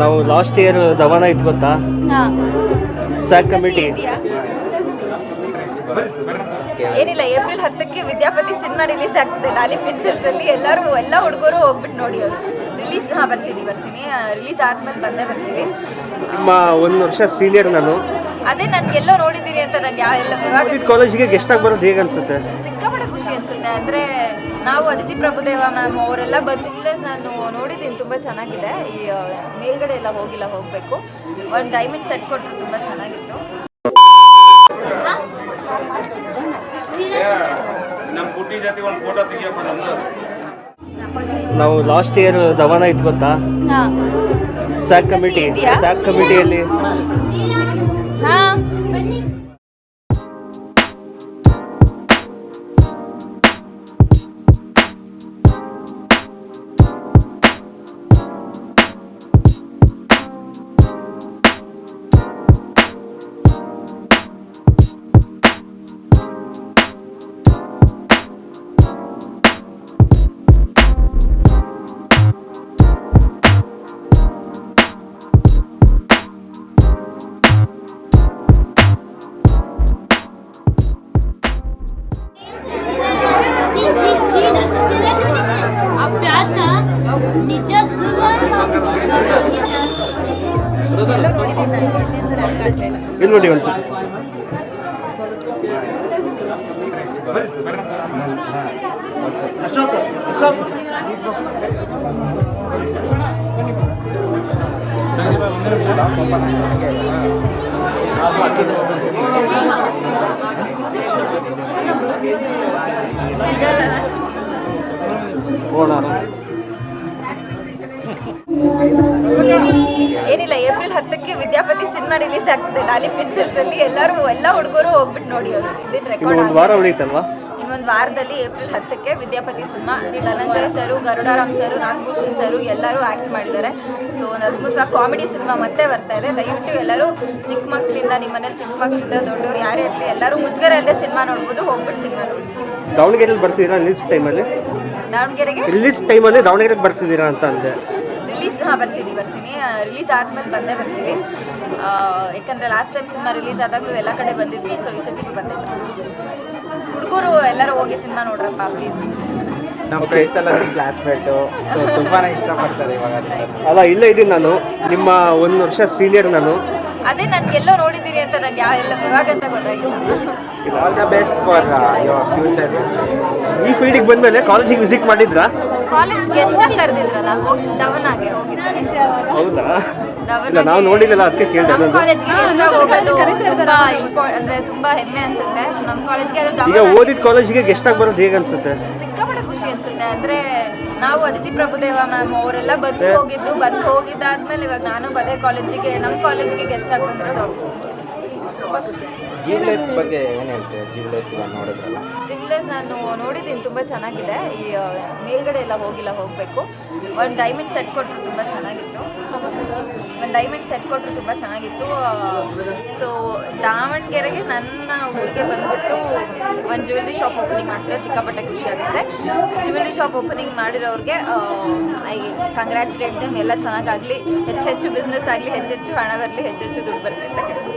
ನಾವು last year ದವನ ಇತ್ತು ಗೊತ್ತಾ? ಹಾ. SAC committee? ಏನಿಲ್ಲ ಏಪ್ರಿಲ್ ಹತ್ತಕ್ಕೆ ವಿದ್ಯಾಪತಿ ಸಿನಿಮಾ ರಿಲೀಸ್ ಆಗ್ತದೆ. ಡಾಲಿ ಪಿಕ್ಚರ್ಸ್ ಅಲ್ಲಿ ಎಲ್ಲರೂ ಎಲ್ಲ ಹುಡುಗರು ಹೋಗ್ಬಿಟ್ಟು ನೋಡಿ ಅದು. ರಿಲೀಸ್ ಹಾ ಬರ್ತೀನಿ ಬರ್ತೀನಿ. ರಿಲೀಸ್ ಆದ್ಮೇಲೆ ಬಂದೇ ಬರ್ತೀವಿ ಆ, ನಿಮ್ಮ ಒಂದು ವರ್ಷ ಸೀನಿಯರ್ ನಾನು. ಅದೇ ನನ್ಗೆಲ್ಲೋ ನೋಡಿದ್ದೀನಿ ಅಂತ ನಂಗೆ ಯಾವ ಎಲ್ಲ ಕಾಲೇಜಿಗೆ ಗೆಸ್ಟ್ ಆಗಿ ಬರೋದು ಹೇಗೆ ಅನ್ಸುತ್ತೆ? ಖುಷಿ ಅನ್ಸುತ್ತೆ. ಅಂದ್ರೆ ನಾವು ಅದಿತಿ ಪ್ರಭುದೇವ ಮ್ಯಾಮ್ ಅವರೆಲ್ಲ ಬಜಿಲ್ಲೆಸ್ ನಾನು ನೋಡಿದ್ದೀನಿ ತುಂಬಾ ಚೆನ್ನಾಗಿದೆ. ಈ ಮೇಲ್ಗಡೆ ಎಲ್ಲ ಹೋಗಿಲ್ಲ ಹೋಗ್ಬೇಕು. ಒಂದು ಡೈಮಂಡ್ ಸೆಟ್ ಕೊಟ್ಟರು ತುಂಬಾ ಚೆನ್ನಾಗಿತ್ತು. ನಮ್ಮ ಪುಟ್ಟಿ ಜೊತೆ ಒಂದು ಫೋಟೋ ತೆಗಿಯಪ್ಪ ನಾವು ಲಾಸ್ಟ್ ಇಯರ್ ದವನ ಇತ್ತು ಗೊತ್ತಾ? ಹಾ. ಸ್ಯಾಕ್ ಕಮಿಟಿ ಇದೆಯಾ? ಸ್ಯಾಕ್ ಕಮಿಟಿಯಲ್ಲಿ निज ಎಲ್ಲ ನೋಡಿದ್ದೀನಿ ನಾನು ಎಲ್ಲಿ ಅಂತ ನೆನಪು ಏನಿಲ್ಲ ಏಪ್ರಿಲ್ ಹತ್ತಕ್ಕೆ ವಿದ್ಯಾಪತಿ ಸಿನಿಮಾ ರಿಲೀಸ್ ಆಗ್ತದೆ. ಡಾಲಿ ಪಿಕ್ಚರ್ಸ್ ಅಲ್ಲಿ ಎಲ್ಲರೂ ಎಲ್ಲ ಹುಡುಗರು ಹೋಗ್ಬಿಟ್ಟು ನೋಡಿ ಅದು. ಇದನ್ನ ರೆಕಾರ್ಡ್ ವಾರ ಇನ್ನೊಂದು ವಾರದಲ್ಲಿ ಏಪ್ರಿಲ್ ಹತ್ತಕ್ಕೆ Vidyapati cinema. Dhananjay sir Garudaram sir Nagabhushan sir ಎಲ್ಲರೂ ಆ್ಯಕ್ಟ್ ಮಾಡಿದ್ದಾರೆ. ಸೊ ಒಂದು ಅದ್ಭುತವಾಗಿ ಕಾಮಿಡಿ ಸಿನಿಮಾ ಮತ್ತೆ ಬರ್ತಾ ಇದೆ. ದಯವಿಟ್ಟು ಎಲ್ಲರೂ ಚಿಕ್ಕ ಮಕ್ಕಳಿಂದ ನಿಮ್ಮ ಮನೇಲಿ ಚಿಕ್ಕ ಮಕ್ಕಳಿಂದ ದೊಡ್ಡವರು ಯಾರೇ ಇರಲಿ ಎಲ್ಲರೂ ಮುಜುಗರ ಅಲ್ಲದೆ ಸಿನಿಮಾ ನೋಡ್ಬೋದು. ಹೋಗ್ಬಿಟ್ಟು ಸಿನಿಮಾ ನೋಡಿ. ದಾವಣಗೆರೆಯಲ್ಲಿ ಬರ್ತಿದ್ದೀರಾ ರಿಲೀಸ್ ಟೈಮಲ್ಲಿ ದಾವಣಗೆರೆಗೆ? ರಿಲೀಸ್ ಟೈಮಲ್ಲಿ ದಾವಣಗೆರೆಗೆ ಬರ್ತಿದ್ದೀರಾ ಅಂತ ಅಂದೆ. ರಿಲೀಸ್ ಹಾಂ ಬರ್ತೀನಿ ಬರ್ತೀನಿ. ರಿಲೀಸ್ ಆದಮೇಲೆ ಬಂದೇ ಬರ್ತೀವಿ ಯಾಕಂದರೆ ಲಾಸ್ಟ್ ಟೈಮ್ ಸಿನಿಮಾ ರಿಲೀಸ್ ಆದಾಗಲೂ ಎಲ್ಲ ಕಡೆ ಬಂದಿದ್ವಿ ಸೊ ಈ ಸತಿ ಬಂದೇ ಬರ್ತೀವಿ ಹುಡುಗರು ಎಲ್ಲರೂ ಹೋಗಿ ಸಿನಿಮಾ ನೋಡ್ರಪ್ಪ ಪ್ಲೀಸ್ ನಮ್ಮ ಫ್ರೆಂಡ್ಸ್ ಎಲ್ಲ ನಿಮ್ಮ ಕ್ಲಾಸ್ಮೇಟು ಸೊ ತುಂಬಾನೇ ಇಷ್ಟಪಡ್ತಾರೆ ಇವಾಗ. ಅಲ್ಲ ಇಲ್ಲೇ ಇದ್ದೀನಿ ನಾನು. ನಿಮ್ಮ ಒಂದು ವರ್ಷ ಸೀನಿಯರ್ ನಾನು. ಅದೇ ನನ್ಗೆಲ್ಲೋ ನೋಡಿದ್ದೀರಿ ಅಂತ ನಂಗೆ ಯಾ ಎಲ್ಲ ಇವಾಗಂತ ಗೊತ್ತಾಗಿಲ್ಲ. All the best for your future ಈ ಫೀಲ್ಡಿಗೆ ಬಂದಮೇಲೆ ಕಾಲೇಜಿಗೆ ವಿಸಿಟ್ ಮಾಡಿದ್ರಾ? ಕಾಲೇಜ್ ಗೆಸ್ಟ್ ಕರೆದಿದ್ರಲ್ಲ ಹೋಗಿ ದವನಾಗೆ ಹೋಗಿದ್ದಾರೆ ಹೌದಾ? ಇಲ್ಲ ನಾವು ನೋಡಿಲ್ಲ ಅದಕ್ಕೆ ಕೇಳಿದೆ ನಮ್ಮ ಕಾಲೇಜ್ಗೆ ಗೆಸ್ಟ್ ಆಗಿ ಹೋಗೋದು ತುಂಬಾ ಅಂದ್ರೆ ತುಂಬಾ ಹೆಮ್ಮೆ ಅನ್ಸುತ್ತೆ. ಸೊ ನಮ್ಮ ಕಾಲೇಜ್ಗೆ ಅದು ಈಗ ಓದಿದ ಕಾಲೇಜಿಗೆ ಗೆಸ್ಟ್ ಆಗಿ ಬರೋದು ಹೇಗೆ ಅನ್ಸುತ್ತೆ? ಸಿಕ್ಕಾಪಟ್ಟೆ ಖುಷಿ ಅನ್ಸುತ್ತೆ. ಅಂದ್ರೆ ನಾವು ಅದಿತಿ ಪ್ರಭುದೇವ ಮ್ಯಾಮ್ ಅವರೆಲ್ಲ ಬಂದು ಹೋಗಿದ್ದು ಬಂದು ಹೋಗಿದ್ದಾದ್ಮೇಲೆ ಇವಾಗ ನಾನು ಅದೇ ಕಾಲೇಜಿಗೆ ನಮ್ಮ ಕಾಲೇಜಿಗೆ ಗೆಸ್ಟ್ ಆಗಿ ಬಂದಿರೋದು obviously. ಆಗುತ್ತೆ ಬಗ್ಗೆ ಹೇಳ್ತೀವಿ ನೋಡಿದ್ರಲ್ಲ? ನಾನು ನೋಡಿದ್ದೀನಿ, ತುಂಬಾ ಚೆನ್ನಾಗಿದೆ. ಈ ಮೇಲ್ಗಡೆ ಎಲ್ಲ ಹೋಗಿಲ್ಲ, ಹೋಗಬೇಕು. ಒಂದು ಡೈಮಂಡ್ ಸೆಟ್ ಕೊಟ್ಟರು ತುಂಬಾ ಚೆನ್ನಾಗಿತ್ತು. ಒಂದು ಡೈಮಂಡ್ ಸೆಟ್ ಕೊಟ್ಟರು ತುಂಬ ಚೆನ್ನಾಗಿತ್ತು. ಸೊ ದಾವಣಗೆರೆಗೆ ನನ್ನ ಊರಿಗೆ ಬಂದ್ಬಿಟ್ಟು ಒಂದು ಜ್ಯುವೆಲ್ರಿ ಶಾಪ್ ಓಪನಿಂಗ್ ಮಾಡ್ತಿದ್ರೆ ಸಿಕ್ಕಾಪಟ್ಟೆ ಖುಷಿ ಆಗ್ತದೆ. ಜ್ಯುವೆಲ್ರಿ ಶಾಪ್ ಓಪನಿಂಗ್ ಮಾಡಿರೋರಿಗೆ ಐ ಕಂಗ್ರ್ಯಾಚುಲೇಟ್ ಎಲ್ಲ ಚೆನ್ನಾಗಾಗ್ಲಿ. ಹೆಚ್ಚೆಚ್ಚು ಬಿಸ್ನೆಸ್ ಆಗಲಿ, ಹೆಚ್ಚೆಚ್ಚು ಹಣ ಬರಲಿ, ಹೆಚ್ಚೆಚ್ಚು ದುಡ್ಡು ಬರಲಿ ಅಂತ ಕೇಳ್ತೀನಿ